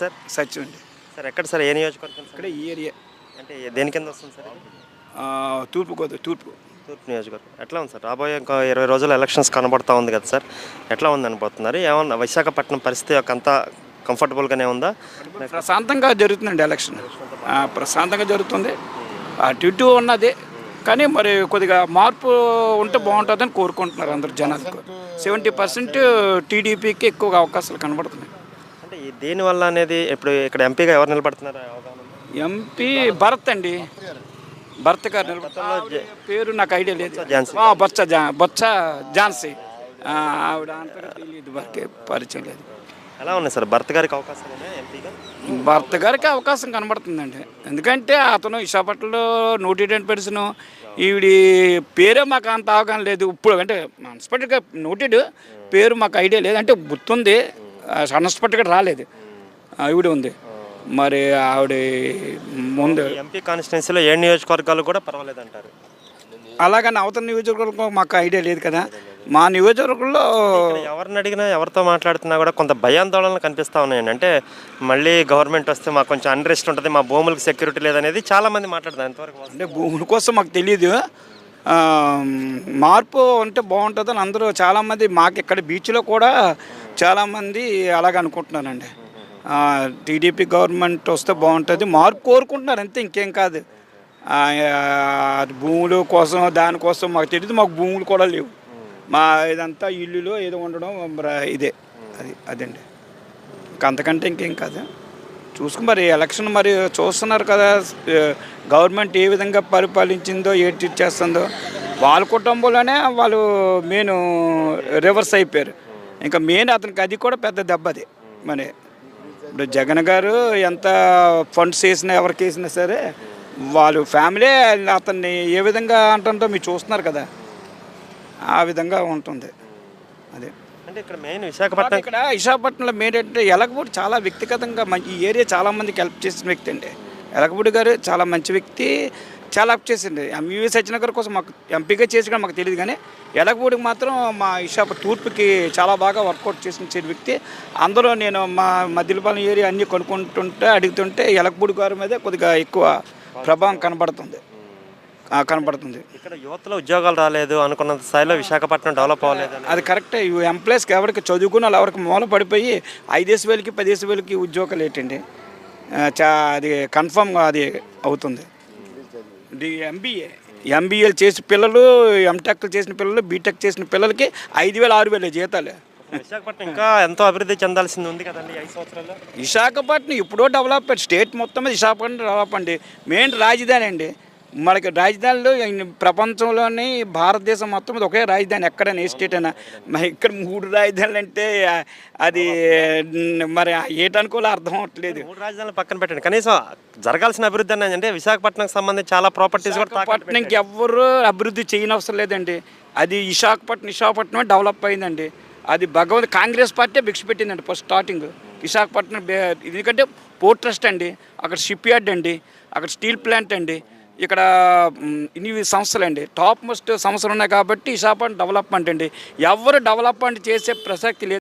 Sir Sachin అండి. Sir ఎక్కడ sir ఏ నియోజకవర్గం ఇక్కడ ఈ ఏరియా. అంటే దేని కింద వస్తుంది సార్ తూర్పు గోదావరి తూర్పు. తూర్పు నియోజకవర్గం. ఎట్లా ఉంది సార్? రాబోయే ఇంకా ఇరవై రోజులు ఎలక్షన్స్ కనబడతా ఉంది కదా సార్. ఎట్లా ఉంది అనిపోతున్నారు ఏమన్నా విశాఖపట్నం పరిస్థితి అంతా కంఫర్టబుల్గానే ఉందా? ప్రశాంతంగా జరుగుతుందండి ఎలక్షన్. ప్రశాంతంగా జరుగుతుంది. అటు ఇటు ఉన్నది. కానీ మరి కొద్దిగా మార్పు ఉంటే బాగుంటుందని కోరుకుంటున్నారు అందరు జనాలు. సెవెంటీ పర్సెంట్ టీడీపీకి ఎక్కువగా అవకాశాలు కనబడుతున్నాయి. అంటే దేనివల్ల అనేది ఇప్పుడు ఇక్కడ ఎంపీగా ఎవరు నిలబడుతున్నారు? ఎంపీ భరత్ అండి. భరత్ గారు నిలబడుతున్నారు. ఆవిడ పేరు నాకు ఐడియా లేదు. ఝాన్సీ. ఆ, బొత్స జా బొత్స ఝాన్సీ. ఆవిడ తెలియదు వరకే పరిచయం లేదు. ఎలా ఉన్నాయి సార్? భర్త గారికి ఎంపీగా? భర్త గారికి అవకాశం కనబడుతుందండి. ఎందుకంటే అతను విశాఖపట్నంలో నోటెడ్ పర్సన్. ఈవిడి పేరే మాకు అంత అవగాహన లేదు. ఇప్పుడు అంటే అన్స్పెక్టెడ్గా నోటెడ్. పేరు మాకు ఐడియా లేదు. అంటే గుర్తుంది. అన్స్పెక్టెడ్గా రాలేదు. ఆ, ఈవిడ ఉంది. మరి ఆవిడ ముందు ఎంపీ కాన్స్టిట్యున్సీలో ఏ నియోజకవర్గాలు కూడా పర్వాలేదు అంటారు అలాగని అవతల నియోజకవర్గం మాకు ఐడియా లేదు కదా. మా నియోజకవర్గంలో ఎవరిని అడిగినా ఎవరితో మాట్లాడుతున్నా కూడా కొంత భయాందోళనలు కనిపిస్తూ ఉన్నాయండి. అంటే మళ్ళీ గవర్నమెంట్ వస్తే మాకు కొంచెం అన్రెస్ట్ ఉంటుంది మా భూములకు సెక్యూరిటీ లేదనేది చాలా మంది మాట్లాడతారు. ఎంతవరకు? అంటే భూముల కోసం మాకు తెలియదు మార్పు అంటే బాగుంటుందని అందరూ చాలామంది మాకు ఇక్కడ బీచ్లో కూడా చాలామంది అలాగ అనుకుంటున్నారండి టీడీపీ గవర్నమెంట్ వస్తే బాగుంటుంది. మార్పు కోరుకుంటున్నారు అంతే ఇంకేం కాదు. భూముల కోసం దానికోసం మాకు తెలియదు మాకు భూములు కూడా లేవు. మా ఇదంతా ఇల్లులో ఏదో ఉండడం ఇదే. అది అదండి. ఇంకా అంతకంటే ఇంకేం కాదు. చూసుకుని మరి ఎలక్షన్ మరి చూస్తున్నారు కదా గవర్నమెంట్ ఏ విధంగా పరిపాలించిందో ఏంటి చేస్తుందో. వాళ్ళ కుటుంబంలోనే వాళ్ళు మెయిన్ రివర్స్ అయిపోయారు. ఇంకా మెయిన్ అతనికి అది కూడా పెద్ద దెబ్బ అది. మరి ఇప్పుడు జగన్ గారు ఎంత ఫండ్స్ వేసినా ఎవరికి వేసినా సరే వాళ్ళు ఫ్యామిలీ అతన్ని ఏ విధంగా అంటుందో మీరు చూస్తున్నారు కదా ఆ విధంగా ఉంటుంది. అదే. అంటే ఇక్కడ మెయిన్ విశాఖపట్నం ఇక్కడ విశాఖపట్నంలో మెయిన్ ఏంటంటే ఎలగపూడి చాలా వ్యక్తిగతంగా మంచి ఈ ఏరియా చాలా మందికి హెల్ప్ చేసిన వ్యక్తి అండి. ఎలగపూడి గారు చాలా మంచి వ్యక్తి. చాలా హెల్ప్ చేసింది. ఎంఈవి సత్యనగర్ కోసం మాకు ఎంపీగా చేసి కూడా మాకు తెలియదు కానీ ఎలగపూడికి మాత్రం మా విశాఖ తూర్పుకి చాలా బాగా వర్కౌట్ చేసిన వ్యక్తి. అందరూ నేను మా మధ్యలపాలెం ఏరియా అన్నీ కొనుక్కుంటుంటే అడుగుతుంటే ఎలగపూడి గారి మీద కొద్దిగా ఎక్కువ ప్రభావం కనబడుతుంది. కనబడుతుంది. ఇక్కడ యువతలో ఉద్యోగాలు రాలేదు అనుకున్నంత స్థాయిలో విశాఖపట్నం డెవలప్ అవ్వలేదు అది కరెక్టే. ఈ ఎంప్లాయీస్కి ఎవరికి చదువుకున్న వాళ్ళు ఎవరికి మూల పడిపోయి ఐదేసి వేలకి పదిహేసి వేలకి ఉద్యోగాలు ఏంటండి? చా అది కన్ఫర్మ్గా అది అవుతుంది. ఎంబీఏ. ఎంబీఏలు చేసిన పిల్లలు ఎంటెక్ చేసిన పిల్లలు బీటెక్ చేసిన పిల్లలకి ఐదు వేలు ఆరు వేలు జీతాలు. విశాఖపట్నం ఇంకా ఎంతో అభివృద్ధి చెందాల్సింది ఉంది కదండి ఐదు సంవత్సరాల్లో? విశాఖపట్నం ఎప్పుడో డెవలప్ స్టేట్ మొత్తం విశాఖపట్నం డెవలప్ అండి. మెయిన్ రాజధాని అండి. మనకి రాజధానిలో ప్రపంచంలోని భారతదేశం మొత్తం ఒకే రాజధాని ఎక్కడైనా ఏ స్టేట్ అయినా. మరి ఇక్కడ మూడు రాజధానులు అంటే అది మరి ఏటనుకోలే అర్థం అవ్వట్లేదు. మూడు రాజధానులు పక్కన పెట్టండి. కనీసం జరగాల్సిన అభివృద్ధి అనేది అంటే విశాఖపట్నంకి సంబంధించి చాలా ప్రాపర్టీస్ కూడా విశాఖపట్నంకి ఎవ్వరు అభివృద్ధి చేయనవసరం లేదండి. అది విశాఖపట్నం విశాఖపట్నం డెవలప్ అయిందండి. అది భగవంత్ కాంగ్రెస్ పార్టీ భిక్ష పెట్టిందండి ఫస్ట్ స్టార్టింగ్ విశాఖపట్నం ఎందుకంటే పోర్ట్ ట్రస్ట్ అండి. అక్కడ షిప్ యార్డ్ అండి. అక్కడ స్టీల్ ప్లాంట్ అండి. ఇక్కడ ఇన్ని సంస్థలు అండి టాప్ మోస్ట్ సంస్థలు ఉన్నాయి కాబట్టి షాప్ అండ్ డెవలప్మెంట్ అండి. ఎవరు డెవలప్మెంట్ చేసే ప్రసక్తి లేదు.